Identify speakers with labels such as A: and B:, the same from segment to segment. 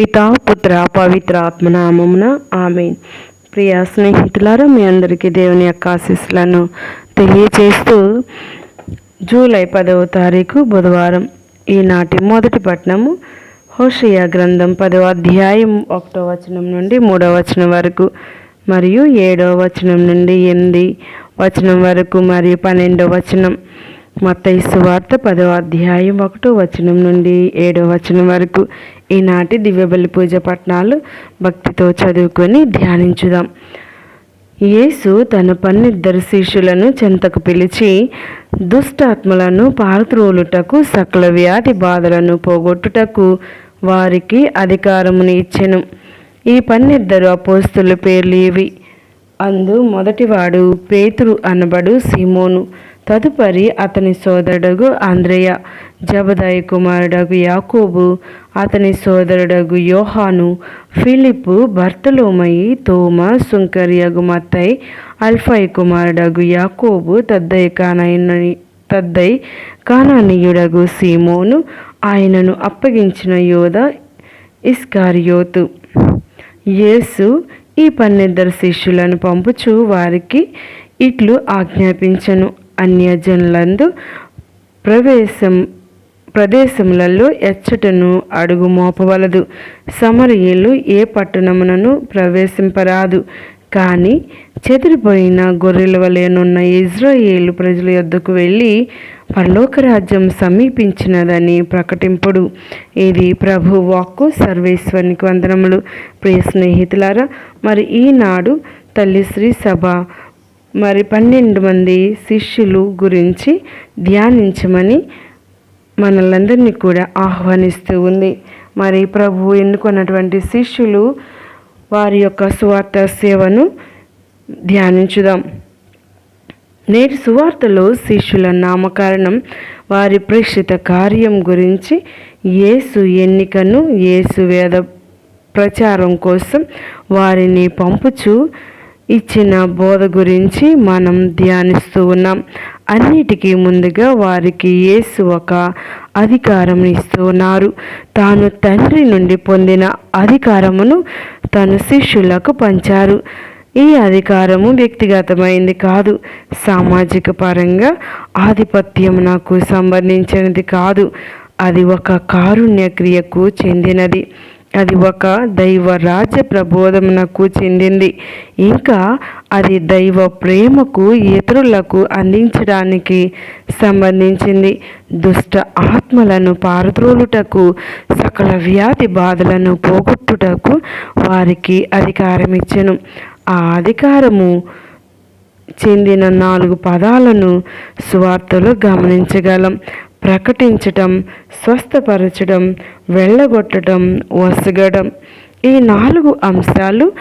A: పిత పుత్ర పవిత్ర ఆత్మనామమున ఆమె ప్రియ స్నేహితులారా మీ అందరికీ దేవుని యొక్క ఆశీస్సులను తెలియచేస్తూ జూలై పదవ తారీఖు బుధవారం ఈనాటి మొదటి పట్నము హోషియా గ్రంథం పదవ అధ్యాయం ఒకటో వచనం నుండి మూడవ వచనం వరకు మరియు ఏడవ వచనం నుండి ఎనిమిది వచనం వరకు మరియు పన్నెండవ వచనం. మత్తయి సువార్త పదవ అధ్యాయం ఒకటో వచనం నుండి ఏడో వచనం వరకు. ఈనాటి దివ్యబలి పూజ పట్నాలు భక్తితో చదువుకొని ధ్యానించుదాం. యేసు తన పన్నిద్దరు శిష్యులను చెంతకు పిలిచి దుష్టాత్మలను పారత్రోలుటకు సకల వ్యాధి బాధలను పోగొట్టుటకు వారికి అధికారముని ఇచ్చెను. ఈ పన్నిద్దరు అపోస్తుల పేర్లు ఇవి. అందు మొదటివాడు పేతురు అనబడు సీమోను. తదుపరి అతని సోదరుడగు ఆంధ్రేయ జబదాయి కుమారుడగు యాకోబు అతని సోదరుడగు యోహాను ఫిలిప్పు భర్తలోమయి తోమ సుంకరియగు మత్తై అల్ఫై కుమారుడగు యాకోబు తద్దై కానని తద్దై కానానీయుడగు సీమోను ఆయనను అప్పగించిన యోధ ఇస్కారియోతు. యేసు ఈ పన్నెద్దరు శిష్యులను పంపుచు వారికి ఇట్లు ఆజ్ఞాపించను. అన్యజనులందు ప్రవేశం ప్రదేశములలో ఎచ్చటను అడుగు మోపవలదు. సమరయులు ఏ పట్టణమునను ప్రవేశింపరాదు. కానీ చెదిరిపోయిన గొర్రెల వలెనున్న ఇజ్రాయేలు ప్రజల యొద్దకు వెళ్ళి పరలోక రాజ్యం సమీపించినదని ప్రకటింపుడు. ఇది ప్రభు వాక్కు సర్వేశ్వరునికి వందనములు. ప్రియ స్నేహితులారా మరి ఈనాడు తల్లి శ్రీ సభ మరి పన్నెండు మంది శిష్యులు గురించి ధ్యానించమని మనలందరినీ కూడా ఆహ్వానిస్తూ ఉంది. మరి ప్రభు ఎన్నుకున్నటువంటి శిష్యులు వారి యొక్క సువార్త సేవను ధ్యానించుదాం. నేటి సువార్తలో శిష్యుల నామకరణం వారి ప్రేక్షిత కార్యం గురించి యేసు ఎన్నికను యేసు వేద ప్రచారం కోసం వారిని పంపుచు ఇచ్చిన బోధ గురించి మనం ధ్యానిస్తూ ఉన్నాం. అన్నిటికీ ముందుగా వారికి యేసు ఒక అధికారం ఇస్తూ ఉన్నారు. తాను తండ్రి నుండి పొందిన అధికారమును తను శిష్యులకు పంచారు. ఈ అధికారము వ్యక్తిగతమైంది కాదు. సామాజిక పరంగా ఆధిపత్యం నాకు సంబంధించినది కాదు. అది ఒక కారుణ్య క్రియకు చెందినది. అది ఒక దైవ రాజ్య ప్రబోధమునకు చెందింది. ఇంకా అది దైవ ప్రేమకు ఇతరులకు అందించడానికి సంబంధించింది. దుష్ట ఆత్మలను పారద్రోలుటకు సకల వ్యాధి బాధలను పోగొట్టుటకు వారికి అధికారం ఇచ్చెను ఆ అధికారము చెందిన నాలుగు పదాలను సువార్తలో గమనించగలం. ప్రకటించటం స్వస్థపరచడం వెళ్ళగొట్టడం వసగడం ఈ నాలుగు అంశాలు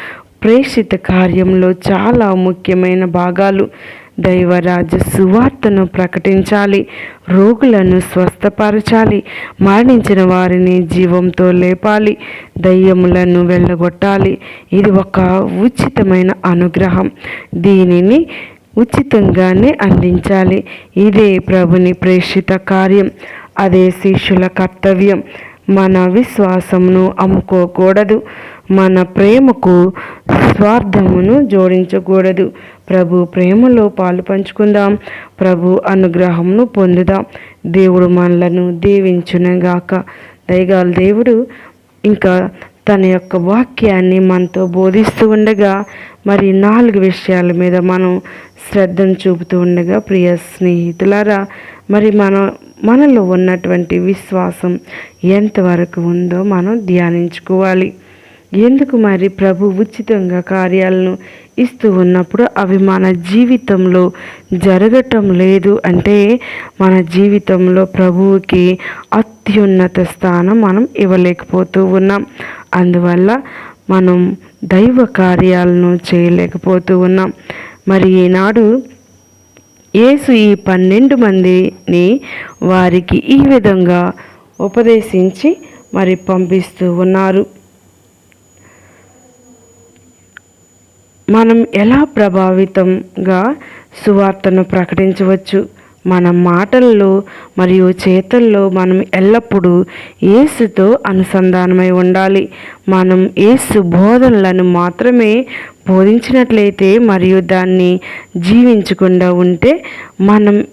A: ప్రేషిత కార్యంలో చాలా ముఖ్యమైన భాగాలు. దైవరాజ్య సువార్తను ప్రకటించాలి రోగులను స్వస్థపరచాలి మరణించిన వారిని జీవంతో లేపాలి దయ్యములను వెళ్ళగొట్టాలి. ఇది ఒక ఉచితమైన అనుగ్రహం. దీనిని ఉచితంగానే అందించాలి. ఇదే ప్రభుని ప్రేషిత కార్యం. అదే శిష్యుల కర్తవ్యం. మన విశ్వాసమును అమ్ముకోకూడదు. మన ప్రేమకు స్వార్థమును జోడించకూడదు. ప్రభు ప్రేమలో పాలు పంచుకుందాం. ప్రభు అనుగ్రహమును పొందుదాం. దేవుడు మనలను దీవించునగాక. దయగాల దేవుడు ఇంకా తన యొక్క వాక్యాన్ని మనతో బోధిస్తూ ఉండగా మరి నాలుగు విషయాల మీద మనం శ్రద్ధను చూపుతూ ఉండగా ప్రియ స్నేహితులారా మరి మన మనలో ఉన్నటువంటి విశ్వాసం ఎంతవరకు ఉందో మనం ధ్యానించుకోవాలి. ఎందుకు మరి ప్రభు ఉచితంగా కార్యాలను ఇస్తూ ఉన్నప్పుడు అవి మన జీవితంలో జరగటం లేదు అంటే మన జీవితంలో ప్రభువుకి అత్యున్నత స్థానం మనం ఇవ్వలేకపోతూ ఉన్నాం. అందువల్ల మనం దైవ కార్యాలను చేయలేకపోతూ ఉన్నాం. మరి ఈనాడు యేసు ఈ పన్నెండు మందిని వారికి ఈ విధంగా ఉపదేశించి మరి పంపిస్తూ ఉన్నారు. మనం ఎలా ప్రభావితంగా సువార్తను ప్రకటించవచ్చు? మన మాటల్లో మరియు చేతల్లో మనం ఎల్లప్పుడూ ఏసుతో అనుసంధానమై ఉండాలి. మనం ఏసు బోధనలను మాత్రమే బోధించినట్లయితే మరియు దాన్ని జీవించకుండా ఉంటే మనం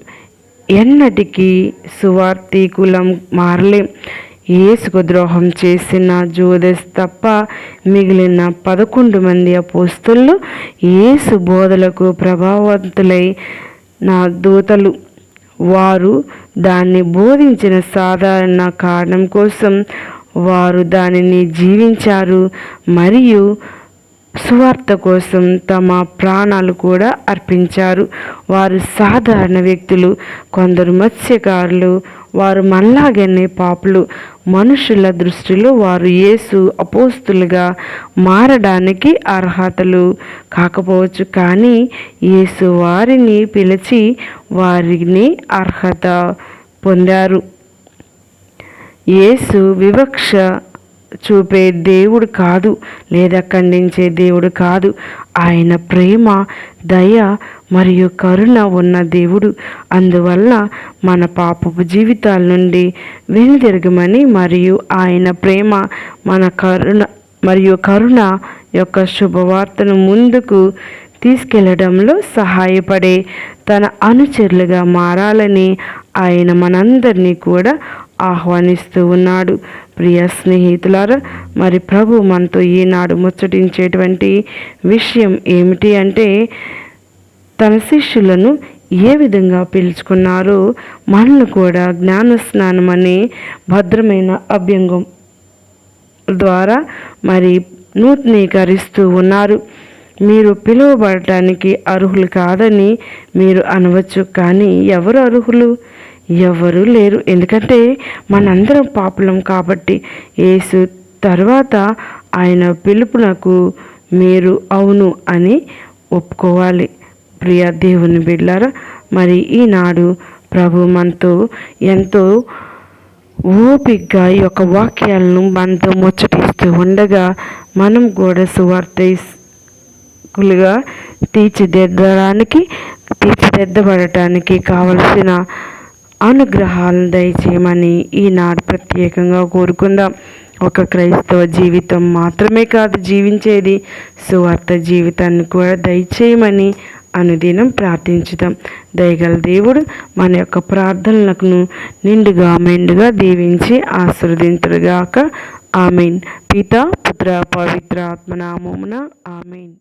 A: ఎన్నటికీ సువార్థికులం మారలేం. ఏసుకు ద్రోహం చేసిన జోదెస్ తప్ప మిగిలిన పదకొండు మంది అపోస్తులు ఏసు బోధలకు ప్రభావవంతులై నా దూతలు. వారు దాన్ని బోధించిన సాధారణ కారణం కోసం వారు దానిని జీవించారు మరియు సువార్త కోసం తమ ప్రాణాలు కూడా అర్పించారు. వారు సాధారణ వ్యక్తులు కొందరు మత్స్యకారులు వారు మనలాగనే పాపులు. మనుషుల దృష్టిలో వారు యేసు అపోస్తులుగా మారడానికి అర్హతలు కాకపోవచ్చు. కానీ యేసు వారిని పిలిచి వారిని అర్హత పొందారు. యేసు వివక్ష చూపే దేవుడు కాదు లేదా ఖండించే దేవుడు కాదు. ఆయన ప్రేమ దయ మరియు కరుణ ఉన్న దేవుడు. అందువల్ల మన పాపపు జీవితాల నుండి వెనుదిరగమని మరియు ఆయన ప్రేమ మన కరుణ మరియు కరుణ యొక్క శుభవార్తను ముందుకు తీసుకెళ్ళడంలో సహాయపడే తన అనుచరులుగా మారాలని ఆయన మనందరినీ కూడా ఆహ్వానిస్తూ ఉన్నాడు. ప్రియ స్నేహితులారా మరి ప్రభు మనతో ఈనాడు ముచ్చటించేటువంటి విషయం ఏమిటి అంటే తన శిష్యులను ఏ విధంగా పిలుచుకున్నారో మనల్ని కూడా జ్ఞాన స్నానం అనే భద్రమైన అభ్యంగం ద్వారా మరి నూతనీకరిస్తూ ఉన్నారు. మీరు పిలువబడటానికి అర్హులు కాదని మీరు అనవచ్చు కానీ ఎవరు అర్హులు? ఎవరు లేరు. ఎందుకంటే మనందరం పాపులం కాబట్టి యేసు తర్వాత ఆయన పిలుపునకు మీరు అవును అని ఒప్పుకోవాలి. ప్రియ దేవుని బిడ్డారా మరి ఈనాడు ప్రభు మనతో ఎంతో ఓపిగ్గా ఈ యొక్క వాక్యాలను మనతో ముచ్చటిస్తూ ఉండగా మనం కూడా సువార్తకులుగా తీర్చిదిద్దడానికి తీర్చిదిద్దబడటానికి కావలసిన అనుగ్రహాలను దయచేయమని ఈనాడు ప్రత్యేకంగా కోరుకుందాం. ఒక క్రైస్తవ జీవితం మాత్రమే కాదు జీవించేది సువార్త జీవితాన్ని కూడా దయచేయమని అనుదినం ప్రార్థించుదాం. దయగల దేవుడు మన యొక్క ప్రార్థనలకు నిండుగా మెండుగా దీవించి ఆశీర్వదింతుడుగాక ఆమెన్. పిత పుత్ర పవిత్ర ఆత్మనామమున ఆమెన్.